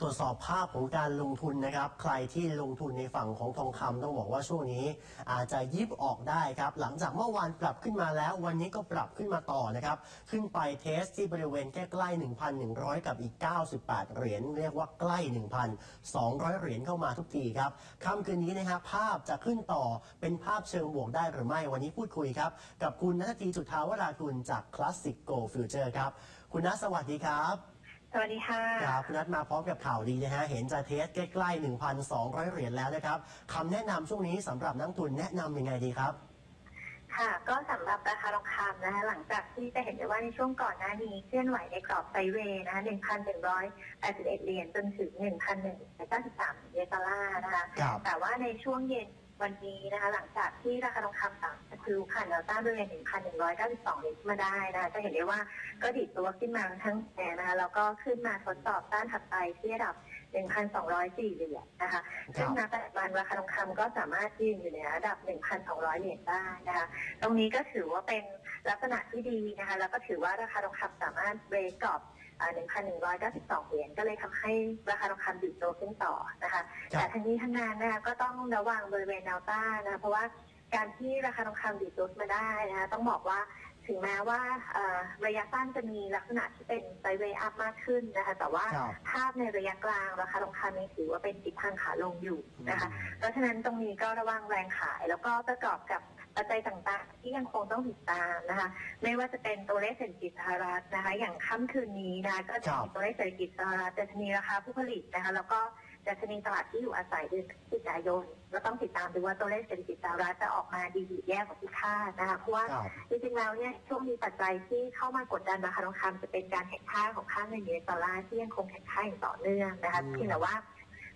ตรวจสอบภาพของการลงทุนนะครับ ใครที่ลงทุนในฝั่งของทองคำต้องบอกว่าช่วงนี้ อาจจะยิบออกได้ครับ หลังจากเมื่อวานปรับขึ้นมาแล้ว วันนี้ก็ปรับขึ้นมาต่อนะครับ ขึ้นไปเทสที่บริเวณใกล้ๆ1,100 กับอีก 98 เหรียญเรียกว่าใกล้ 1,200 เหรียญเข้ามาทุกทีครับค่ำคืนนี้นะครับภาพจะขึ้นต่อเป็นภาพเชิงบวกได้หรือไม่วันนี้พูดคุยครับ กับคุณนัทธีจุธาวรากุลจาก Classic Go Future ครับ คุณนัทสวัสดีครับ วัสดีค่ะครับคุณนัทมาพร้อมกับข่าวดีนะฮะ เห็นจะเทสใกล้ๆ 1,200 เหรียญแล้วนะครับคำแนะนำช่วงนี้สำหรับนักทุนแนะนำยังไงดีครับค่ะก็สำหรับราคาทองคำนะคะหลังจากที่จะเห็นได้ว่าในช่วงก่อนหน้านี้เคลื่อนไหวในกรอบไซด์เวย์นะคะ1,181เหรียญจนถึง1,193เหรียญดอลลาร์นะคะครับแต่ว่าในช่วงเย็น วันนี้นะคะหลังจากที่ราคาทองคำต่ำคือผ่านแนวต้านบริเวณ1,192เหรียญขึ้นมาได้นะคะจะเห็นได้ว่าก็ดิดตัวขึ้นมาทั้งแนนะคะแล้วก็ขึ้นมาทดสอบต้านถัดไปที่ระดับ 1,204เหรียญนะคะซึ่งณปัจจุบันราคาทองคำก็สามารถยืนอยู่ในระดับ 1,200 เหรียญได้นะคะตรงนี้ก็ถือว่าเป็นลักษณะที่ดีนะคะแล้วก็ถือว่าราคาทองคำสามารถเบรกกรอบอ่า 1,192 เหรียญก็เลยทำให้ราคาทองคำดิดตัวขึ้นต่อนะคะครับแต่ทั้งนี้ทั้งนั้นนะคะก็ต้องระวังบริเวณแนวต้านนะคะเพราะว่าการที่ราคาทองคำดิดตัวขึ้นมาได้นะคะต้องบอกว่าถึงแม้ว่าเอ่อระยะสั้นจะมีลักษณะที่เป็นไซด์เวย์อัพมากขึ้นนะคะ แต่ว่าครับภาพในระยะกลางราคาทองคำยังถือว่าเป็นทิศทางขาลงอยู่นะคะ เพราะฉะนั้นตรงนี้ก็ระวังแรงขายแล้วก็ประกอบกับ ปัจจัยต่างๆ ที่ยังคงต้องติดตามนะคะ ไม่ว่าจะเป็นตัวเลขเศรษฐกิจสหรัฐนะคะ อย่างค่ำคืนนี้นะคะก็จะครัมีบตัวเลขเศรษฐกิจสหรัฐดัชนีราคาผู้ผลิตนะคะ แล้วก็ดัชนีตลาดที่อยู่อาศัยเดือนพฤศจิกายนก็ต้องติดตามดูว่าตัวเลขเศรษฐกิจสหรัฐจะออกมาดีหรือแย่กว่าที่คาดนะคะเพราะว่าครับจริงๆแล้วเนี่ยช่วงมีปัจจัยที่เข้ามากดดันราคาทองคำจะเป็นการแข่งข้าของค่าเงินยูเอสดอลลาร์ที่ยังคงแข่งข้าอย่างต่อเนื่องนะคะอืมเพียงแต่ว่า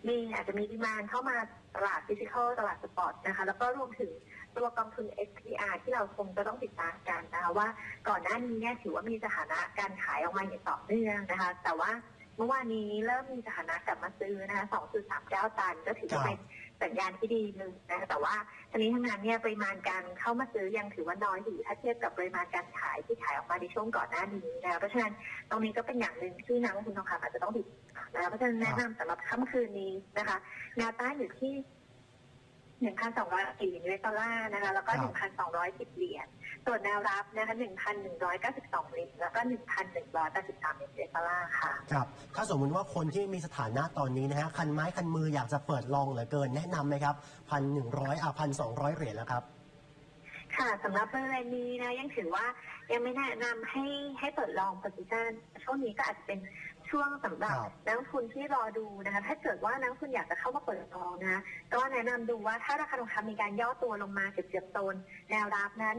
มีอาจจะมีดีมานเข้ามาตลาดฟิสิกอลตลาดสปอร์ตนะคะแล้วก็รวมถึงตัวกองทุน SPR ที่เราคงจะต้องติดตามกันนะคะว่าก่อนหน้านี้เนี่ยถือว่ามีสถานะการขายออกมาอย่างต่อเนื่องนะคะ แต่ว่าเมื่อวานนี้เริ่มมีสถานะกลับมาซื้อนะคะ2.39 ตันก็ถือว่าเป็น สัญญาณที่ดีหนึ่งนะคะแต่ว่าทั้งนี้ทั้งนั้นเนี่ยปริมาณการเข้ามาซื้อยังถือว่าน้อยอยู่ถ้าเทียบกับปริมาณการขายที่ขายออกมาในช่วงก่อนหน้านี้นะคะเพราะฉะนั้นตรงนี้ก็เป็นอย่างหนึ่งที่นักลงทุนทองคำอาจจะต้องติดนะเพราะฉะนั้นแนะนำสำหรับค่ำคืนนี้นะคะแนวต้านอยู่ที่ 1,204เหรียญดอลลาร์นะคะ แล้วก็ครับ1,210 เหรียญ ส่วนแนวรับนะคะ 1,192 เหรียญ แล้วก็ 1,183เหรียญดอลลาร์ค่ะ ครับ ถ้าสมมุติว่าคนที่มีสถานะตอนนี้นะฮะ คันไม้คันมืออยากจะเปิดลองเหลือเกิน แนะนำไหมครับพันหนึ่งร้อยอะพันสองร้อยเหรียญแล้วครับ ค่ะสำหรับบริเวณนี้นะยังถือว่ายังไม่แนะนำให้ให้เปิดลองโพซิชันช่วงนี้ก็อาจจะเป็นช่วงสำหรับครับนักลงทุนที่รอดูนะคะ ถ้าเกิดว่านักลงทุนอยากจะเข้ามาเปิดลองนะก็แนะนำดูว่าถ้าราคาทองคำมีการย่อตัวลงมาเกือบเกือบๆโซนแนวรับนะ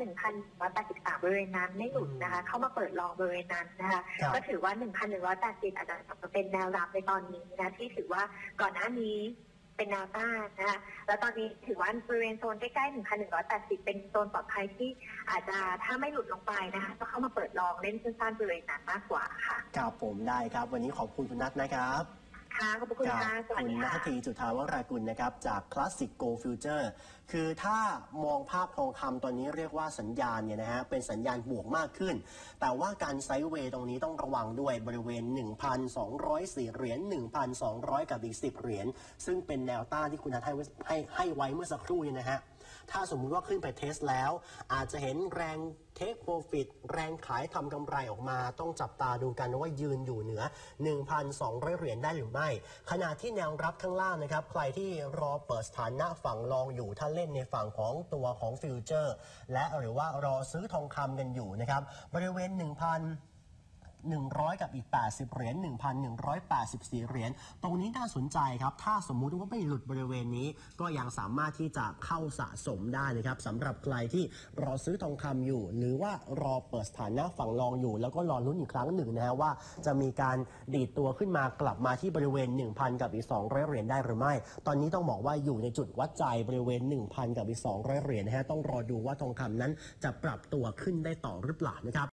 1,183บริเวณนั้นไม่หลุดนะคะ เข้ามาเปิดลองบริเวณนั้นนะคะครับก็ถือว่า1,180อาจจะกลับมาเป็นแนวรับในตอนนี้นะที่ถือว่าก่อนหน้านี้ เป็นแนวต้านนะคะแล้วตอนนี้ถือว่าบริเวณโซนใกล้ๆ 1,180 เป็นโซนปลอดภัยที่อาจจะถ้าไม่หลุดลงไปนะคะก็เข้ามาเปิดลองเล่นสั้นๆบริเวณนั้นมากกว่าค่ะครับผมได้ครับ วันนี้ขอบคุณคุณนัทนะครับ ค่ะ ขอบพระคุณคค่ะรับสวัสคุณดีนัค่ะทธีจุธาวรากุลนะครับ จาก Classic Go Future คือถ้ามองภาพทองคำตอนนี้เรียกว่าสัญญาณเนี่ยนะฮะ เป็นสัญญาณบวกมากขึ้น แต่ว่าการไซด์เวย์ตรงนี้ต้องระวังด้วยบริเวณ 1,204 เหรียญ 1,200 กับอีก 10 เหรียญ ซึ่งเป็นแนวต้านที่คุณนัทให้ไว้ให้ให้ไว้เมื่อสักครู่เนี่ยนะฮะ ถ้าสมมุติว่าขึ้นไปเทสแล้ว อาจจะเห็นแรงเทคโปรฟิตแรงขายทำกำไรออกมา ต้องจับตาดูกันว่ายืนอยู่เหนือ 1,200 เหรียญได้หรือไม่ ขณะที่แนวรับข้างล่างนะครับ ใครที่รอเปิดสถานะฝั่งรองอยู่ ถ้าเล่นในฝั่งของตัวของฟิวเจอร์ และหรือว่ารอซื้อทองคำกันอยู่นะครับ บริเวณ 1,000 100 กับอีก 80 เหรียญ 1,184 เหรียญ ตรงนี้น่าสนใจครับ ถ้าสมมุติว่าไม่หลุดบริเวณนี้ ก็ยังสามารถที่จะเข้าสะสมได้นะครับสำหรับใครที่รอซื้อทองคำอยู่ หรือว่ารอเปิดสถานะฝั่งรองอยู่ แล้วก็รอลุ้นอีกครั้งหนึ่งนะฮะว่า จะมีการดีดตัวขึ้นมากลับมาที่บริเวณ 1,000 กับอีก 200 เหรียญได้หรือไม่ ตอนนี้ต้องบอกว่าอยู่ในจุดวัดใจบริเวณ 1,000 กับอีก 200 เหรียญนะฮะต้องรอดูว่าทองคำนั้นจะปรับตัวขึ้นได้ต่อหรือเปล่านะครับ